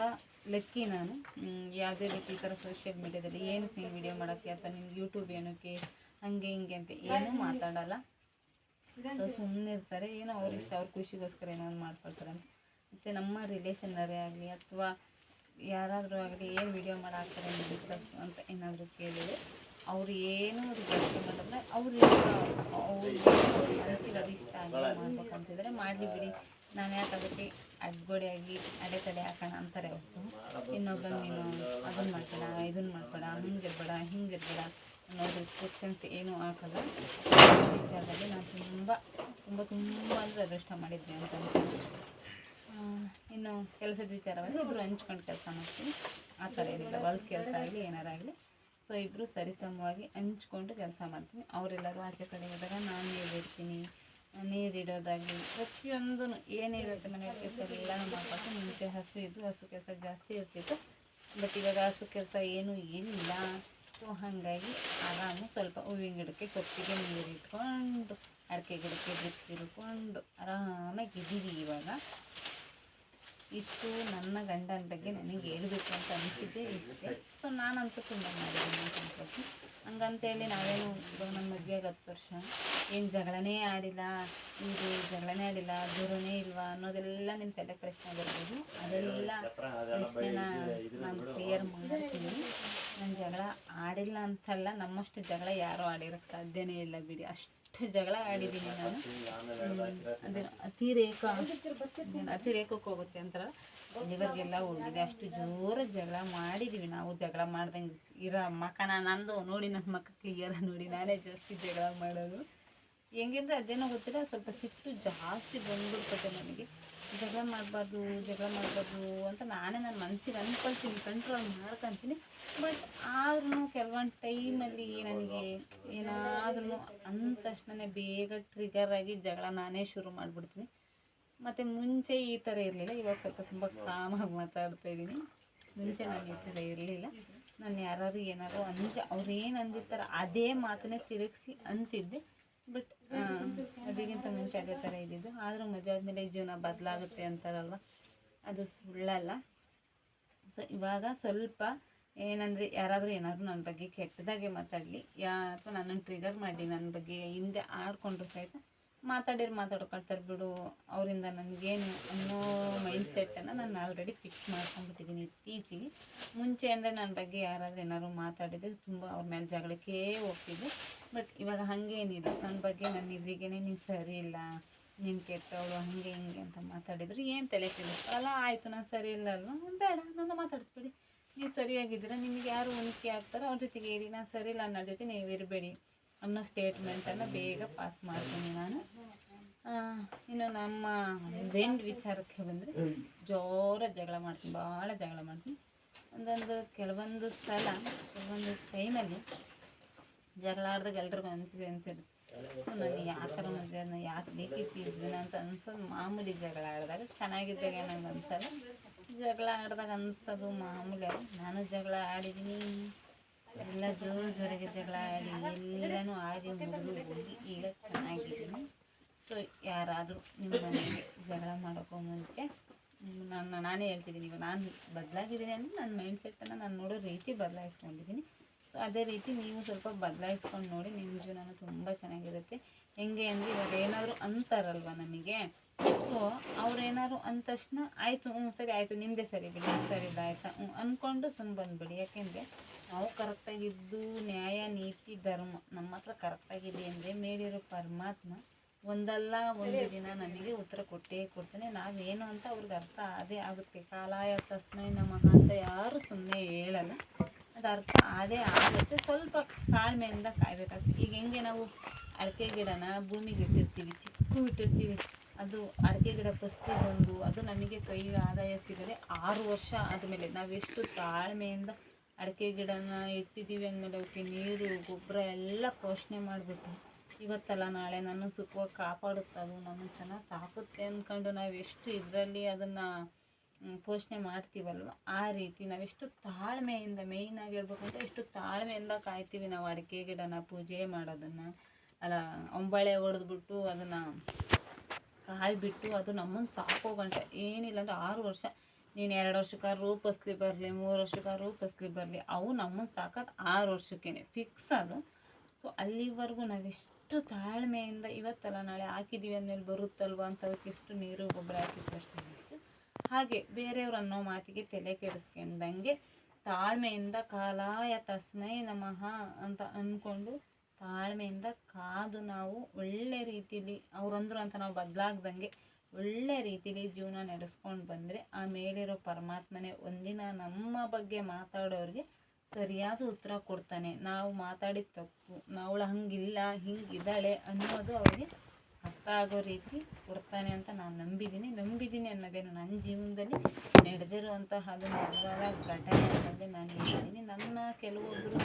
ಲಕ್ಕಿ ನಾನು. ಯಾವುದೇ ರೀತಿ ಥರ ಸೋಷಿಯಲ್ ಮೀಡ್ಯಾದಲ್ಲಿ ಏನಕ್ಕೆ ನೀನು ವಿಡಿಯೋ ಮಾಡೋಕ್ಕೆ ಅಥವಾ ನಿನ್ಗೆ ಯೂಟ್ಯೂಬ್ ಏನಕ್ಕೆ, ಹಂಗೆ ಹಿಂಗೆ ಅಂತ ಏನೂ ಮಾತಾಡಲ್ಲ. ಸುಮ್ಮನೆ ಇರ್ತಾರೆ ಏನೋ ಅವ್ರ ಇಷ್ಟ, ಅವ್ರ ಖುಷಿಗೋಸ್ಕರ ಏನೋ ಒಂದು ಮಾಡ್ಕೊಳ್ತಾರೆ. ಮತ್ತು ನಮ್ಮ ರಿಲೇಷನ್ನರೇ ಆಗಲಿ ಅಥವಾ ಯಾರಾದರೂ ಆಗಲಿ ಏನು ವಿಡಿಯೋ ಮಾಡಾಕ್ತಾರೆ ಬಿಸ್ನೆಸ್ ಅಂತ ಏನಾದರೂ ಕೇಳಿದರೆ ಅವ್ರು ಏನೂ ರಿಜೆಕ್ಟ್ ಮಾಡಿದ್ರೆ ಅವ್ರು ಅವ್ರಿಗೆ ಅದು ಇಷ್ಟ ಆಗಲಿ ಮಾಡ್ಬೇಕಂತಿದ್ರೆ ಮಾಡಲಿ ಬಿಡಿ. ನಾನು ಯಾಕೆ ಅದಕ್ಕೆ ಅಡೆ ಅಡೆತಡೆ ಹಾಕೋಣ ಅಂತಾರೆ ಹೊರತು ಇನ್ನೊಬ್ಬರು ನೀನು ಅದನ್ನು ಮಾಡ್ಬೇಡ ಇದನ್ನು ಮಾಡಬೇಡ, ಹಿಂಗಿರ್ಬೇಡ ಹಿಂಗಿರ್ಬೇಡ. ಅನ್ನೋ ರಿಸ್ಟ್ರಿಕ್ಷನ್ಸ್ ಏನೂ ಹಾಕಲ್ಲ. ವಿಚಾರದಲ್ಲಿ ನಾನು ತುಂಬ ತುಂಬ ತುಂಬ ಅಂದರೆ ಅದೃಷ್ಟ ಮಾಡಿದ್ದೆ ಅಂತ ಇನ್ನು ಕೆಲಸದ ವಿಚಾರವಾಗಿ ಇಬ್ಬರು ಹಂಚ್ಕೊಂಡು ಕೆಲಸ ಮಾಡ್ತೀನಿ ಆ ಥರ ಏನಿಲ್ಲ ಹೊಲ್ದ ಕೆಲಸ ಆಗಲಿ ಏನಾರಾಗಲಿ ಸೊ ಇಬ್ಬರು ಸರಿಸಮವಾಗಿ ಹಂಚ್ಕೊಂಡು ಕೆಲಸ ಮಾಡ್ತೀನಿ ಅವರೆಲ್ಲರೂ ಆಚೆ ಕಡೆ ಹೋದಾಗ ನಾನು ನೀರಿಡ್ತೀನಿ. ನೀರಿಡೋದಾಗಲಿ ಪ್ರತಿಯೊಂದೂ ಏನಿರುತ್ತೆ ಮನೆ ಕೆಲಸ ಎಲ್ಲನೂ ಮಾಡ್ಕೊಂಡು ಮುಂಚೆ ಹಸು ಇದ್ದು ಹಸು ಕೆಲಸ ಜಾಸ್ತಿ ಇರ್ತಿತ್ತು. ಬಟ್ ಇವಾಗ ಹಸು ಕೆಲಸ ಏನೂ ಏನಿಲ್ಲ. ಸೊ ಹಾಗಾಗಿ ಆರಾಮು ಸ್ವಲ್ಪ ಹೂವಿನ ಗಿಡಕ್ಕೆ ಕೊತ್ತಿಗೆ ನೀರಿಟ್ಕೊಂಡು, ಅಡಿಕೆ ಗಿಡಕ್ಕೆ ಬಿಸಿರ್ಕೊಂಡು ಆರಾಮಾಗಿ ಇದ್ದೀವಿ ಇವಾಗ. ಇಷ್ಟು ನನ್ನ ಗಂಡನ ಬಗ್ಗೆ ನನಗೆ ಹೇಳಬೇಕು ಅಂತ ಅನಿಸಿದ್ದೆ ಇಷ್ಟೇ. ಸೊ ನಾನಂತೂ ತುಂಬ ಮಾಡಿದ್ದೀನಿ ಅಂತ ಹಂಗಂತೇಳಿ ನಾವೇನು ಇವಾಗ ನಮ್ಮ ಮದುವೆಗೆ ಹತ್ತು ವರ್ಷ. ಏನು ಜಗಳನೇ ಆಡಿಲ್ಲ ಇದು ಜಗಳನೇ ಆಡಿಲ್ಲ ದೂರನೇ ಇಲ್ವಾ ಅನ್ನೋದೆಲ್ಲ ನಿಮ್ಮ ತಲೆ ಪ್ರಶ್ನೆ ಬರ್ಬೋದು ಅದೆಲ್ಲ ಪ್ರಶ್ನೆನ ನಾನು ಕ್ಲಿಯರ್ ಮಾಡ್ತೀನಿ. ನಾನು ಜಗಳ ಆಡಿಲ್ಲ ಅಂತಲ್ಲ ನಮ್ಮಷ್ಟು ಜಗಳ ಯಾರೂ ಆಡಿರೋಕ್ಕೆ ಸಾಧ್ಯನೇ ಇಲ್ಲ ಬಿಡಿ. ಅಷ್ಟು ಜಗಳ ಆಡಿದ್ದೀನಿ ನಾನು. ಅದೇ ಅತಿರೇಕ ಅತಿರೇಕಕ್ಕೆ ಹೋಗುತ್ತೆ ಅಂತಾರಲ್ಲ. ಅಲ್ಲಿವರೆಗೆಲ್ಲ ಹೋಗಿದೆ ಅಷ್ಟು ಜೋರಾಗಿ ಜಗಳ ಮಾಡಿದ್ದೀವಿ ನಾವು. ಜಗಳ ಮಾಡ್ದಂಗೆ ಇರೋ ಮಕ್ಕನ ನಂದು ನೋಡಿ ನನ್ನ ಮಕ್ಕ ಕ್ಲಿಯರ್ ನೋಡಿ ನಾನೇ ಜಾಸ್ತಿ ಜಗಳ ಮಾಡೋದು. ಹೆಂಗಿದ್ರೆ ಅದೇನೋ ಗೊತ್ತಿಲ್ಲ, ಸ್ವಲ್ಪ ಸಿಟ್ಟು ಜಾಸ್ತಿ ಬಂದ್ಬಿಡ್ತದೆ ನನಗೆ ಜಗಳ ಮಾಡಬಾರ್ದು ಜಗಳ ಮಾಡಬಾರ್ದು ಅಂತ ನಾನೇ ನನ್ನ ಮನಸ್ಸಿಗೆ ಅನ್ಕೊಳ್ತೀನಿ ಕಂಟ್ರೋಲ್ ಮಾಡ್ಕೊತೀನಿ. ಬಟ್ ಆದ್ರೂ ಕೆಲವೊಂದು ಟೈಮಲ್ಲಿ ನನಗೆ ಏನಾದ್ರೂ ಅಂದ ತಕ್ಷಣ ಬೇಗ ಟ್ರಿಗರ್ ಆಗಿ ಜಗಳ ನಾನೇ ಶುರು ಮಾಡಿಬಿಡ್ತೀನಿ. ಮತ್ತು ಮುಂಚೆ ಈ ಥರ ಇರಲಿಲ್ಲ, ಇವಾಗ ಸ್ವಲ್ಪ ತುಂಬ ಕಾಮಾಗಿ ಮಾತಾಡ್ತಾ ಇದ್ದೀನಿ ಮುಂಚೆ ನಾನು ಈ ಥರ ಇರಲಿಲ್ಲ. ನಾನು ಯಾರು ಏನಾರು ಅಂದರೆ ಅವ್ರು ಏನು ಅಂದಿರ್ತಾರೆ ಅದೇ ಮಾತನ್ನೇ ತಿರುಗಿಸಿ ಅಂತಿದ್ದೆ. ಬಟ್ ಅದಕ್ಕಿಂತ ಮುಂಚೆ ಅದೇ ಥರ ಇದ್ದಿದ್ದು. ಆದರೂ ಮದುವೆ ಆದಮೇಲೆ ಜೀವನ ಬದಲಾಗುತ್ತೆ ಅಂತಾರಲ್ವ? ಅದು ಸುಳ್ಳಲ್ಲ. ಸೊ ಇವಾಗ ಸ್ವಲ್ಪ ಏನಂದರೆ ಯಾರಾದರೂ ಏನಾದರೂ ನನ್ನ ಬಗ್ಗೆ ಕೆಟ್ಟದಾಗೆ ಮಾತಾಡಲಿ. ಯಾ ಅಥವಾ ನನ್ನನ್ನು ಟ್ರಿಗರ್ ಮಾಡಿ ನನ್ನ ಬಗ್ಗೆ ಹಿಂದೆ ಆಡ್ಕೊಂಡ್ರು ಸಹಿತ ಮಾತಾಡಿರು ಮಾತಾಡ್ಕೊಳ್ತಾರೆ ಬಿಡು. ಅವರಿಂದ ನನಗೇನು ಅನ್ನೋ ಮೈಂಡ್ ಸೆಟ್ಟನ್ನು ನಾನು ಆಲ್ರೆಡಿ ಫಿಕ್ಸ್ ಮಾಡ್ಕೊಂಡ್ಬಿಟ್ಟಿದ್ದೀನಿ ಇತ್ತೀಚೆಗೆ ಮುಂಚೆ ಅಂದರೆ ನನ್ನ ಬಗ್ಗೆ ಯಾರಾದರೂ ಏನಾದ್ರು ಮಾತಾಡಿದರೆ ತುಂಬ ಅವ್ರ ಮೇಲೆ ಜಗಳಕ್ಕೇ ಹೋಗ್ತಿದ್ದೆ. ಬಟ್ ಇವಾಗ ಹಾಗೇನಿಲ್ಲ. ನನ್ನ ಬಗ್ಗೆ ನನ್ನ ಇದ್ರಿಗೆ ನೀನು ಸರಿ ಇಲ್ಲ. ನೀನು ಕೆಟ್ಟವಳು ಹಾಗೆ ಹಿಂಗೆ ಅಂತ ಮಾತಾಡಿದ್ರು ಏನು ತಲೆ ಅಲ್ಲ, ಆಯಿತು, ನಾನು ಸರಿ ಇಲ್ಲ ಅಲ್ವಾ? ಬೇಡ ನಾನು ಮಾತಾಡಿಸ್ಬಿಡಿ. ನೀವು ಸರಿಯಾಗಿದ್ದೀರಾ? ನಿಮಗೆ ಯಾರು ಹೊಂದಿಕೆ ಆಗ್ತಾರೋ ಅವ್ರ ಜೊತೆಗೆ ಇರಿ. ನಾನು ಸರಿ ಇಲ್ಲ ಅನ್ನೋ ಜೊತೆ ನೀವು ಇರಬೇಡಿ. ಅನ್ನೋ ಸ್ಟೇಟ್ಮೆಂಟನ್ನು ಬೇಗ ಪಾಸ್ ಮಾಡ್ತೀನಿ ನಾನು. ಇನ್ನು ನಮ್ಮ ಹಸ್ಬೆಂಡ್ ವಿಚಾರಕ್ಕೆ ಬಂದರೆ ಜೋರಾಗಿ ಜಗಳ ಮಾಡ್ತೀನಿ ಭಾಳ ಜಗಳ ಮಾಡ್ತೀನಿ. ಒಂದೊಂದು ಕೆಲವೊಂದು ಸಲ, ಕೆಲವೊಂದು ಟೈಮಲ್ಲಿ ಜಗಳ ಆಡ್ದಾಗ ಎಲ್ರಿಗೂ ಅನಿಸಿದೆ ಅನಿಸಿದೆ. ನಾನು ಯಾವ ಥರ ಮದುವೆ ಅದನ್ನ ಯಾಕೆ ಬೇಕಿತ್ತು ಅಂತ ಅನ್ಸೋದು ಮಾಮೂಲಿ ಜಗಳ ಆಡಿದಾಗ ಚೆನ್ನಾಗಿದ್ದಾಗ ನಂಗೆ ಅನ್ಸಲ್ಲ ಜಗಳ ಆಡಿದಾಗ ಅನ್ಸೋದು ಮಾಮೂಲಿ ನಾನು ಜಗಳ ಆಡಿದ್ದೀನಿ. ಎಲ್ಲ ಜೋರು ಜೋರಿಗೆ ಜಗಳ ಆಡಿ ಎಲ್ಲನೂ ಆಡಿ ಮುಗಿದು ಹೋಗಿ ಈಗ ಚೆನ್ನಾಗಿದ್ದೀನಿ. ಸೊ ಯಾರಾದರೂ ನಿಮ್ಮ ಮನೆಗೆ ಜಗಳ ಮಾಡೋಕ್ಕೂ ಮುಂಚೆ ನಾನು ನಾನೇ ಹೇಳ್ತಿದ್ದೀನಿ ಇವಾಗ ನಾನು ಬದಲಾಗಿದ್ದೀನಿ ಅಂದರೆ ನನ್ನ ಮೈಂಡ್ ಸೆಟ್ಟನ್ನು ನಾನು ನೋಡೋ ರೀತಿ ಬದಲಾಯಿಸ್ಕೊಂಡಿದ್ದೀನಿ. ಸೊ ಅದೇ ರೀತಿ ನೀವು ಸ್ವಲ್ಪ ಬದಲಾಯಿಸ್ಕೊಂಡು ನೋಡಿ, ನಿಮ್ಮ ಜೀವನ ತುಂಬ ಚೆನ್ನಾಗಿರುತ್ತೆ. ಹೆಂಗೆ ಅಂದರೆ ಇವಾಗ ಏನಾದರೂ ಅಂತಾರಲ್ವ ನಮಗೆ? ಸೊ ಅವ್ರೇನಾದ್ರು ಅಂದ ತಕ್ಷಣ, ಆಯಿತು ಹ್ಞೂ ಸರಿ, ಆಯಿತು ನಿಮ್ಮದೇ ಸರಿ ಬಿಡಿ, ಸರಿ ಆಯಿತಾ ಹ್ಞೂ ಅಂದ್ಕೊಂಡು ಸುಮ್ಮನೆ ಬಂದುಬಿಡಿ. ಯಾಕೆಂದರೆ ನಾವು ಕರೆಕ್ಟಾಗಿದ್ದು ನ್ಯಾಯ ನೀತಿ ಧರ್ಮ ನಮ್ಮ ಹತ್ರ ಕರೆಕ್ಟಾಗಿದೆ ಅಂದರೆ ಮೇಲಿರೋ ಪರಮಾತ್ಮ ಒಂದಲ್ಲ ಒಂದು ದಿನ ನಮಗೆ ಉತ್ತರ ಕೊಟ್ಟೇ ಕೊಡ್ತಾನೆ. ನಾವೇನು ಅಂತ ಅವ್ರಿಗೆ ಅರ್ಥ ಅದೇ ಆಗುತ್ತೆ. ಕಾಲಾಯ ತಸ್ಮೈ ನಮಃ ಅಂತ ಯಾರು ಸುಮ್ಮನೆ ಹೇಳಲ್ಲ. ಅದು ಅರ್ಥ ಅದೇ ಆಗುತ್ತೆ. ಸ್ವಲ್ಪ ತಾಳ್ಮೆಯಿಂದ ಕಾಯ್ಬೇಕಷ್ಟೆ ಈಗ ಹೆಂಗೆ ನಾವು ಅಡಿಕೆ ಗಿಡನ ಭೂಮಿಗೆ ಇಟ್ಟಿರ್ತೀವಿ ಚಿಕ್ಕ ಇಟ್ಟಿರ್ತೀವಿ. ಅದು ಅಡಿಕೆ ಗಿಡ ಫಸ್ಟು ಬಂದು ಅದು ನಮಗೆ ಕೈ ಆದಾಯ ಸಿಗದೆ ಆರು ವರ್ಷ ಆದಮೇಲೆ ನಾವೆಷ್ಟು ತಾಳ್ಮೆಯಿಂದ ಅಡಿಕೆ ಗಿಡನ ಇಟ್ಟಿದ್ದೀವಿ ಅಂದಮೇಲೆ ಅವಕ್ಕೆ ನೀರು, ಗೊಬ್ಬರ ಎಲ್ಲ ಪೋಷಣೆ ಮಾಡಿಬಿಟ್ಟು ಇವತ್ತಲ್ಲ, ನಾಳೆ ನನ್ನ ಸುಖವಾಗಿ ಕಾಪಾಡುತ್ತೆ ಅದು ನಮ್ಮನ್ನು ಚೆನ್ನಾಗಿ ಸಾಕುತ್ತೆ ಅಂದ್ಕೊಂಡು ನಾವು ಎಷ್ಟು ಇದರಲ್ಲಿ ಅದನ್ನು ಪೋಷಣೆ ಮಾಡ್ತೀವಲ್ವ? ಆ ರೀತಿ ನಾವೆಷ್ಟು ತಾಳ್ಮೆಯಿಂದ ಮೇಯ್ನಾಗಿ ಹೇಳ್ಬೇಕು ಅಂದರೆ ಎಷ್ಟು ತಾಳ್ಮೆಯಿಂದ ಕಾಯ್ತೀವಿ ನಾವು ಅಡಿಕೆ ಗಿಡನ ಪೂಜೆ ಮಾಡೋದನ್ನು. ಅಲ್ಲ ಒಂಬಳೆ ಹೊಡೆದ್ಬಿಟ್ಟು ಅದನ್ನು ಕಾಯಿ ಬಿಟ್ಟು ಅದು ನಮ್ಮನ್ನು ಸಾಕೋ ಗಂಟೆ ಏನಿಲ್ಲ ಅಂದರೆ ಆರು ವರ್ಷ ನೀನು ಎರಡು ವರ್ಷಕ್ಕೆ ರೂಪಿಸ್ಲಿ ಬರಲಿ, ಮೂರು ವರ್ಷಕ್ಕೆ ರೂಪಿಸ್ಲಿ ಬರಲಿ, ಅವು ನಮ್ಮನ್ನು ಸಾಕೋದು ಆರು ವರ್ಷಕ್ಕೇ ಫಿಕ್ಸ್ ಅದು. ಸೊ ಅಲ್ಲಿವರೆಗೂ ನಾವೆಷ್ಟು ತಾಳ್ಮೆಯಿಂದ ಇವತ್ತಲ್ಲ ನಾಳೆ ಹಾಕಿದ್ದೀವಿ ಅಂದಮೇಲೆ ಬರುತ್ತಲ್ವ ಅಂತ ಎಷ್ಟು ನೀರು, ಗೊಬ್ಬರ ಹಾಕಿದ್ದಷ್ಟು ಹಾಗೆ ಬೇರೆಯವ್ರು ಅನ್ನೋ ಮಾತಿಗೆ ತಲೆ ಕೆಡಿಸ್ಕೊಂಡಂಗೆ ತಾಳ್ಮೆಯಿಂದ ಕಾಲಾಯ ತಸ್ಮೈ ನಮಃ ಅಂತ ಅಂದ್ಕೊಂಡು ತಾಳ್ಮೆಯಿಂದ ಕಾದು ನಾವು ಒಳ್ಳೆ ರೀತಿಯಲ್ಲಿ ಅವ್ರಂದ್ರು ಅಂತ ನಾವು ಬದಲಾಗ್ದಂಗೆ ಒಳ್ಳೆ ರೀತಿಲಿ ಜೀವನ ನಡೆಸ್ಕೊಂಡು ಬಂದರೆ ಆ ಮೇಲಿರೋ ಪರಮಾತ್ಮನೇ ಒಂದಿನ ನಮ್ಮ ಬಗ್ಗೆ ಮಾತಾಡೋರಿಗೆ ಸರಿಯಾದ ಉತ್ತರ ಕೊಡ್ತಾನೆ. ನಾವು ಮಾತಾಡಿದ ತಪ್ಪು, ನಾವಳು ಹಂಗಿಲ್ಲ, ಹಿಂಗಿದ್ದಾಳೆ ಅನ್ನೋದು ಅವರಿಗೆ ಅರ್ಥ ಆಗೋ ರೀತಿ ಕೊಡ್ತಾನೆ ಅಂತ ನಾನು ನಂಬಿದ್ದೀನಿ ನಂಬಿದ್ದೀನಿ ಅನ್ನೋದೇನು ನನ್ನ ಜೀವನದಲ್ಲಿ ನಡೆದಿರುವಂತಹ ಅದು ನಿಜವಾದ ಘಟನೆ ಅನ್ನೋದೇ ನಾನು ಹೇಳಿದ್ದೀನಿ ನನ್ನ ಕೆಲವೊಬ್ಬರು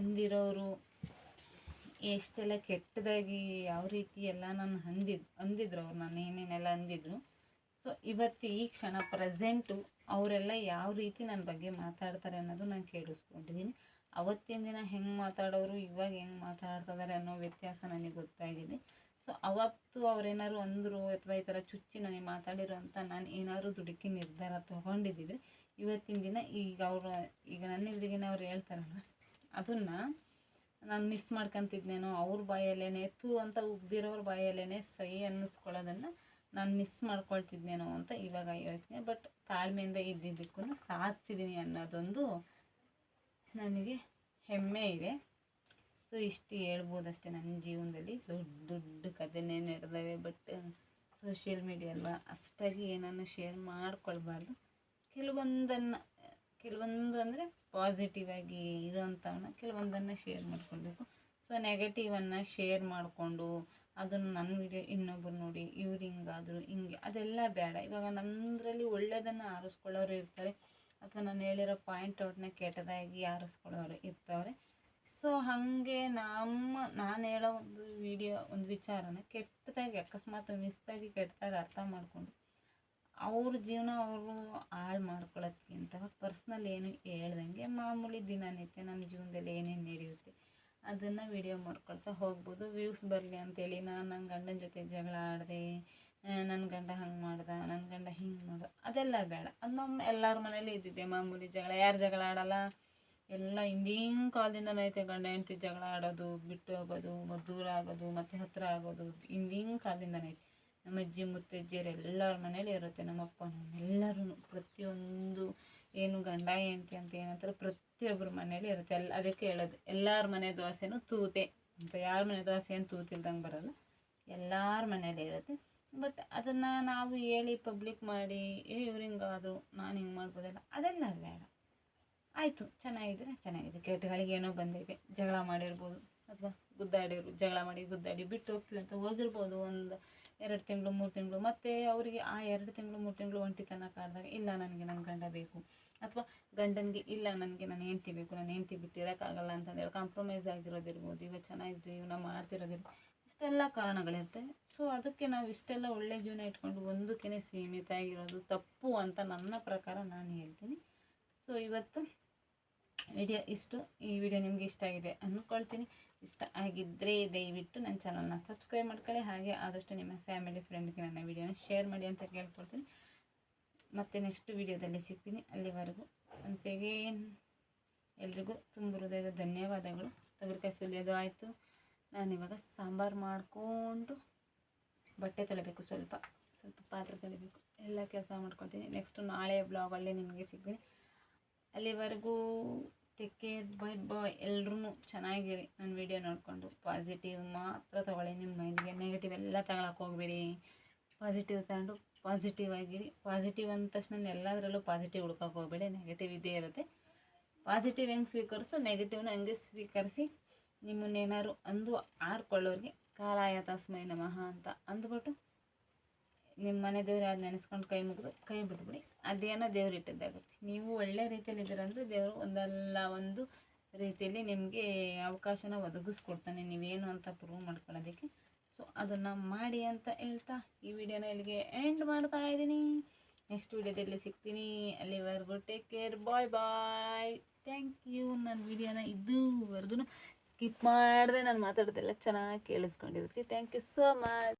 ಅಂದಿರೋರು ಎಷ್ಟೆಲ್ಲ ಕೆಟ್ಟದಾಗಿ ಯಾವ ರೀತಿ ಎಲ್ಲ ನಾನು ಅಂದಿದ್ದು ಅಂದಿದ್ರು ಅವ್ರು ನಾನು ಏನೇನೆಲ್ಲ ಅಂದಿದ್ರು. ಸೊ ಇವತ್ತು ಈ ಕ್ಷಣ ಪ್ರೆಸೆಂಟು ಅವರೆಲ್ಲ ಯಾವ ರೀತಿ ನನ್ನ ಬಗ್ಗೆ ಮಾತಾಡ್ತಾರೆ ಅನ್ನೋದು ನಾನು ಕೇಳಿಸ್ಕೊಂಡಿದ್ದೀನಿ ಅವತ್ತಿನ ದಿನ ಹೆಂಗೆ ಮಾತಾಡೋರು, ಇವಾಗ ಹೆಂಗೆ ಮಾತಾಡ್ತಿದ್ದಾರೆ ಅನ್ನೋ ವ್ಯತ್ಯಾಸ ನನಗೆ ಗೊತ್ತಾಗಿದೆ. ಸೊ ಅವತ್ತು ಅವ್ರೇನಾದ್ರು ಅಂದರು ಅಥವಾ ಈ ಥರ ಚುಚ್ಚಿ ನನಗೆ ಮಾತಾಡಿರೋ ಅಂತ ನಾನು ಏನಾದರೂ ದುಡುಕಿ ನಿರ್ಧಾರ ತೊಗೊಂಡಿದ್ದಿದ್ರೆ ಇವತ್ತಿನ ದಿನ ಈಗ ಅವರು, ಈಗ ನನ್ನ ಎದುರಿಗೇನೆ ಅವ್ರು ಹೇಳ್ತಾರಲ್ಲ, ಅದನ್ನು ನಾನು ಮಿಸ್ ಮಾಡ್ಕೊತಿದ್ನೇನೋ ಅವ್ರ ಬಾಯಲ್ಲೇ ತೂ ಅಂತ ಉಗ್ದಿರೋರ ಬಾಯಲ್ಲೇ ಸೈ ಅನ್ನಿಸ್ಕೊಳ್ಳೋದನ್ನು ನಾನು ಮಿಸ್ ಮಾಡ್ಕೊಳ್ತಿದ್ನೇನೋ ಅಂತ ಇವಾಗ ಯೋಚನೆ ಬಟ್ ತಾಳ್ಮೆಯಿಂದ ಇದ್ದಿದ್ದಕ್ಕೂ ಸಾಧಿಸಿದ್ದೀನಿ ಅನ್ನೋದೊಂದು ನನಗೆ ಹೆಮ್ಮೆ ಇದೆ. ಸೊ ಇಷ್ಟು ಹೇಳ್ಬೋದಷ್ಟೇ ನನ್ನ ಜೀವನದಲ್ಲಿ. ದೊಡ್ಡ ದೊಡ್ಡ ಕಥೆನೇ ನಡೆದವೆ ಬಟ್ ಸೋಷಿಯಲ್ ಮೀಡಿಯಾ ಅಲ್ವಾ? ಅಷ್ಟಾಗಿ ಏನನ್ನು ಶೇರ್ ಮಾಡ್ಕೊಳ್ಬಾರ್ದು. ಕೆಲವೊಂದನ್ನು ಕೆಲವೊಂದು ಅಂದರೆ ಪಾಸಿಟಿವ್ ಆಗಿ ಇರೋವಂಥವನ್ನ ಕೆಲವೊಂದನ್ನು ಶೇರ್ ಮಾಡ್ಕೊಳ್ಬೇಕು. ಸೊ ನೆಗೆಟಿವನ್ನು ಶೇರ್ ಮಾಡಿಕೊಂಡು ಅದನ್ನು ನನ್ನ ವಿಡಿಯೋ ಇನ್ನೊಬ್ಬರು ನೋಡಿ, ಇವ್ರು ಹಿಂಗಾದರೂ, ಹಿಂಗೆ, ಅದೆಲ್ಲ ಬೇಡ. ಇವಾಗ ನನ್ನದರಲ್ಲಿ ಒಳ್ಳೆಯದನ್ನು ಆರಿಸ್ಕೊಳ್ಳೋರು ಇರ್ತಾರೆ. ಅಥವಾ ನಾನು ಹೇಳಿರೋ ಪಾಯಿಂಟ್ ಔಟ್ನ ಕೆಟ್ಟದಾಗಿ ಆರಿಸ್ಕೊಳ್ಳೋರು ಇರ್ತವ್ರೆ. ಸೊ ಹಾಗೆ ನಮ್ಮ, ನಾನು ಹೇಳೋ ಒಂದು ವಿಡಿಯೋ ಒಂದು ವಿಚಾರನ ಕೆಟ್ಟದಾಗಿ, ಅಕಸ್ಮಾತ್ ಮಿಸ್ಸಾಗಿ ಕೆಟ್ಟದಾಗಿ ಅರ್ಥ ಮಾಡಿಕೊಂಡು ಅವ್ರ ಜೀವನ ಅವರು ಹಾಳು ಮಾಡ್ಕೊಳ್ಳೋದ್ಕಿಂತ ಪರ್ಸ್ನಲ್ ಏನು ಹೇಳ್ದಂಗೆ ಮಾಮೂಲಿ ದಿನನಿತ್ಯ ನಮ್ಮ ಜೀವನದಲ್ಲಿ ಏನೇನು ನಡೆಯುತ್ತೆ ಅದನ್ನು ವಿಡಿಯೋ ಮಾಡ್ಕೊಳ್ತಾ ಹೋಗ್ಬೋದು. ವ್ಯೂಸ್ ಬರಲಿ ಅಂತೇಳಿ ನಾನು ನನ್ನ ಗಂಡನ ಜೊತೆ ಜಗಳ ಆಡಿದೆ ನನ್ನ ಗಂಡ ಹಂಗೆ ಮಾಡ್ದ ನನ್ನ ಗಂಡ ಹಿಂಗೆ ಮಾಡ್ದ, ಅದೆಲ್ಲ ಬೇಡ. ಅದು ನಮ್ಮ ಎಲ್ಲರ ಮನೇಲಿ ಇದ್ದಿದ್ದೆ ಮಾಮೂಲಿ ಜಗಳ. ಯಾರು ಜಗಳ ಆಡಲ್ಲ? ಎಲ್ಲ ಹಿಂದಿನ ಕಾಲದಿಂದನೂ ಐತೆ ಗಂಡ ಹೆಂಡತಿ ಜಗಳ ಆಡೋದು, ಬಿಟ್ಟು ಹೋಗೋದು ದೂರ ಆಗೋದು, ಮತ್ತು ಹತ್ತಿರ ಆಗೋದು, ಹಿಂದಿನ ಕಾಲದಿಂದನೇ ಐತೆ ನಮ್ಮ ಅಜ್ಜಿ ಮುತ್ತಜ್ಜಿಯರು ಎಲ್ಲರ ಮನೇಲಿ ಇರುತ್ತೆ, ನಮ್ಮ ಅಪ್ಪ ಎಲ್ಲರೂ ಪ್ರತಿಯೊಂದು ಏನು ಗಂಡ, ಹೆಂಡ್ತಿ ಅಂತ ಏನಂತಾರೆ ಪ್ರತಿಯೊಬ್ಬರ ಮನೇಲಿ ಇರುತ್ತೆ. ಎಲ್ಲ, ಅದಕ್ಕೆ ಹೇಳೋದು, ಎಲ್ಲರ ಮನೆ ದೋಸೆನೂ ತೂತೆ. ಅಂತ ಯಾರ ಮನೆ ದೋಸೆ ಏನು ತೂತಿಲ್ದಂಗೆ ಬರೋಲ್ಲ. ಎಲ್ಲರ ಮನೇಲಿ ಇರುತ್ತೆ. ಬಟ್ ಅದನ್ನು ನಾವು ಹೇಳಿ ಪಬ್ಲಿಕ್ ಮಾಡಿ, ಏ, ಇವ್ರು ಹಿಂಗಾದ್ರು ನಾನು ಹಿಂಗೆ ಮಾಡ್ಬೋದಲ್ಲ ಅದೆಲ್ಲ ಬೇಡ. ಆಯಿತು, ಚೆನ್ನಾಗಿದ್ರೆ ಚೆನ್ನಾಗಿದೆ. ಕೆಟ್ಟಗಳಿಗೆ ಏನೋ ಬಂದಿದೆ. ಜಗಳ ಮಾಡಿರ್ಬೋದು. ಅಥವಾ ಗುದ್ದಾಡಿರು, ಜಗಳ ಮಾಡಿ ಗುದ್ದಾಡಿ ಬಿಟ್ಟು ಹೋಗ್ತೀವಿ ಅಂತ ಹೋಗಿರ್ಬೋದು. ಒಂದು ಎರಡು ತಿಂಗಳು, ಮೂರು ತಿಂಗಳು, ಮತ್ತು ಅವರಿಗೆ ಆ ಎರಡು ತಿಂಗಳು, ಮೂರು ತಿಂಗಳು ಒಂಟಿತನ ಕಾಡಿದಾಗ ಇಲ್ಲ ನನಗೆ ನನ್ನ ಗಂಡ ಬೇಕು. ಅಥವಾ ಗಂಡನಿಗೆ, ಇಲ್ಲ ನನಗೆ ನಾನು ಹೆಂಡ್ತಿ ಬೇಕು, ನಾನು ಹೆಂಡ್ತಿ ಬಿಟ್ಟಿರೋಕ್ಕಾಗಲ್ಲ ಅಂತಂದೇಳಿ ಕಾಂಪ್ರಮೈಸ್ ಆಗಿರೋದಿರ್ಬೋದು ಇವಾಗ ಚೆನ್ನಾಗಿ ಜೀವನ ಮಾಡ್ತಿರೋದಿರ್ಬೋದು. ಇಷ್ಟೆಲ್ಲ ಕಾರಣಗಳಿರುತ್ತೆ. ಸೊ ಅದಕ್ಕೆ ನಾವು ಇಷ್ಟೆಲ್ಲ ಒಳ್ಳೆ ಜೀವನ ಇಟ್ಕೊಂಡು ಒಂದಕ್ಕೇ ಸೀಮಿತ ಆಗಿರೋದು ತಪ್ಪು ಅಂತ ನನ್ನ ಪ್ರಕಾರ ನಾನು ಹೇಳ್ತೀನಿ. ಸೊ ಇವತ್ತು ವಿಡಿಯೋ ಇಷ್ಟು. ಈ ವಿಡಿಯೋ ನಿಮಗೆ ಇಷ್ಟ ಆಗಿದೆ ಅಂದ್ಕೊಳ್ತೀನಿ ಇಷ್ಟ ಆಗಿದ್ದರೆ ದಯವಿಟ್ಟು ನನ್ನ ಚಾನಲ್ನ ಸಬ್ಸ್ಕ್ರೈಬ್ ಮಾಡ್ಕೊಳ್ಳಿ. ಹಾಗೆ ಆದಷ್ಟು ನಿಮ್ಮ ಫ್ಯಾಮಿಲಿ ಫ್ರೆಂಡ್ಗೆ ನನ್ನ ವಿಡಿಯೋನ ಶೇರ್ ಮಾಡಿ ಅಂತ ಕೇಳ್ಕೊಳ್ತೀನಿ. ಮತ್ತು ನೆಕ್ಸ್ಟ್ ವಿಡಿಯೋದಲ್ಲಿ ಸಿಗ್ತೀನಿ. ಅಲ್ಲಿವರೆಗೂ ಒನ್ಸ್ ಎಲ್ರಿಗೂ ತುಂಬ ಹೃದಯದ ಧನ್ಯವಾದಗಳು. ತೊಗರಿಕಾಯಿ ಸುಲಿಯೋದು ಆಯಿತು. ನಾನಿವಾಗ ಸಾಂಬಾರು ಮಾಡಿಕೊಂಡು ಬಟ್ಟೆ ತೊಳಿಬೇಕು ಸ್ವಲ್ಪ. ಸ್ವಲ್ಪ ಪಾತ್ರೆ ತೊಳಿಬೇಕು. ಎಲ್ಲ ಕೆಲಸ ಮಾಡ್ಕೊಳ್ತೀನಿ. ನೆಕ್ಸ್ಟು ನಾಳೆ ಬ್ಲಾಗಲ್ಲೇ ನಿಮಗೆ ಸಿಗ್ತೀನಿ. ಅಲ್ಲಿವರೆಗೂ ಟೇಕ್ ಕೇರ್ ಬೈ ಬಾಯ್ ಎಲ್ಲರೂ ಚೆನ್ನಾಗಿರಿ. ನನ್ನ ವಿಡಿಯೋ ನೋಡಿಕೊಂಡು ಪಾಸಿಟಿವ್ ಮಾತ್ರ ತೊಗೊಳ್ಳಿ. ನಿಮ್ಮ ಮೈಂಡ್ಗೆ ನೆಗೆಟಿವ್ ಎಲ್ಲ ತಗೊಳಕ್ಕೆ ಹೋಗಬೇಡಿ. ಪಾಸಿಟಿವ್ ತಗೊಂಡು ಪಾಸಿಟಿವ್ ಆಗಿರಿ. ಪಾಸಿಟಿವ್ ಅಂದ ತಕ್ಷಣ ಎಲ್ಲದರಲ್ಲೂ ಪಾಸಿಟಿವ್ ಹುಡ್ಕೋಕೆ ಹೋಗಬೇಡಿ. ನೆಗೆಟಿವ್ ಇದೇ ಇರುತ್ತೆ. ಪಾಸಿಟಿವ್ ಹೆಂಗೆ ಸ್ವೀಕರಿಸು? ನೆಗೆಟಿವ್ನ ಹಂಗೆ ಸ್ವೀಕರಿಸಿ ನಿಮ್ಮನ್ನೇನಾದ್ರು ಅಂದು ಆಡ್ಕೊಳ್ಳೋರಿಗೆ ಕಾಲಾಯ ತಸ್ಮೈ ನಮಃ ಅಂತ ಅಂದ್ಬಿಟ್ಟು ನಿಮ್ಮ ಮನೆ ದೇವ್ರು ಯಾರು ನೆನೆಸ್ಕೊಂಡು ಕೈ ಮುಗಿದು, ಕೈ ಬಿಟ್ಬಿಡಿ. ಅದೇನೋ ದೇವ್ರು ಇಟ್ಟಿದ್ದಾಗುತ್ತೆ. ನೀವು ಒಳ್ಳೆ ರೀತಿಯಲ್ಲಿ ಇದ್ದೀರಂದ್ರೆ ದೇವರು ಒಂದಲ್ಲ ಒಂದು ರೀತಿಯಲ್ಲಿ ನಿಮಗೆ ಅವಕಾಶನ ಒದಗಿಸ್ಕೊಡ್ತಾನೆ. ನೀವೇನು ಅಂತ ಪ್ರೂವ್ ಮಾಡ್ಕೊಳ್ಳೋದಕ್ಕೆ. ಸೊ ಅದನ್ನು ಮಾಡಿ ಅಂತ ಹೇಳ್ತಾ ಈ ವಿಡಿಯೋನ ಇಲ್ಲಿಗೆ ಎಂಡ್ ಮಾಡ್ತಾ ಇದ್ದೀನಿ. ನೆಕ್ಸ್ಟ್ ವಿಡಿಯೋದಲ್ಲಿ ಸಿಗ್ತೀನಿ. ಅಲ್ಲಿವರೆಗೂ take care bye bye thank you ನನ್ನ ವಿಡಿಯೋನ ಇದುವರೆಗೂ ಸ್ಕಿಪ್ ಮಾಡಿದೆ, ನಾನು ಮಾತಾಡೋದೆಲ್ಲ ಚೆನ್ನಾಗಿ ಕೇಳಿಸ್ಕೊಂಡಿರುತ್ತೆ ಥ್ಯಾಂಕ್ ಯು ಸೋ ಮಚ್